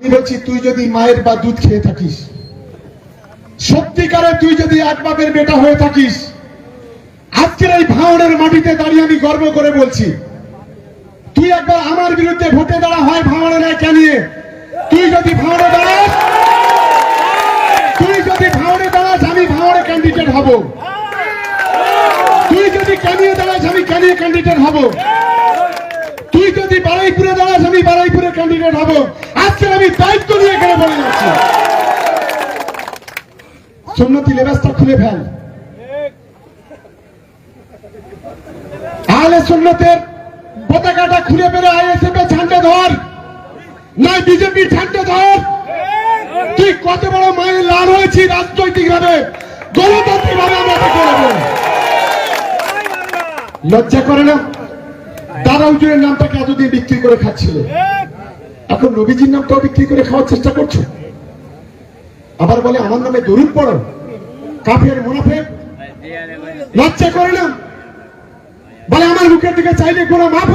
আমি বলছি, তুই যদি মায়ের বা দুধ খেয়ে থাকিস, সত্যিকারে তুই যদি এক বাপের বেটা হয়ে থাকিস, আজকের এই ভাঙনের মাটিতে দাঁড়িয়ে আমি গর্ব করে বলছি, তুই একবার আমার বিরুদ্ধে ভোটে দাঁড়া হয় ভাঙনে নয়? কেনিয়ে তুই যদি ভাঙনে দাঁড়াস, তুই যদি ভাঙনে দাঁড়াস, আমি ভাঙনে ক্যান্ডিডেট হব। তুই যদি ক্যানিয়ে দাঁড়াস, আমি ক্যানিয়ে ক্যান্ডিডেট হব। তুই যদি বারাইপুরে দাঁড়াস, আমি বারাইপুরে হব। আজকে আমি দায়িত্ব নিয়ে এখানে বলে যাচ্ছি। সুন্নতি লেবাসটা খুলে ফেল। আহলে সুন্নতের পতাকাটা খুলে ফেলে আইএসএফ এর ধর। বিজেপির ধর। তুই কত বড় মায়ের লাল হয়েছি রাজনৈতিক ভাবে গণতান্ত্রিক ভাবে লজ্জা করে না? দাদা হুজুরের নামটাকে এতদিন বিক্রি করে খাচ্ছিল। এখন নবীজির নামটাও বিক্রি করে খাওয়ার চেষ্টা করছ আবার বলে, আমার নামে দরুদ পড়ো। কাফের মুনাফে লজ্জা করে না? বলে, আমার মুখের দিকে চাইলে গোড়া মাফ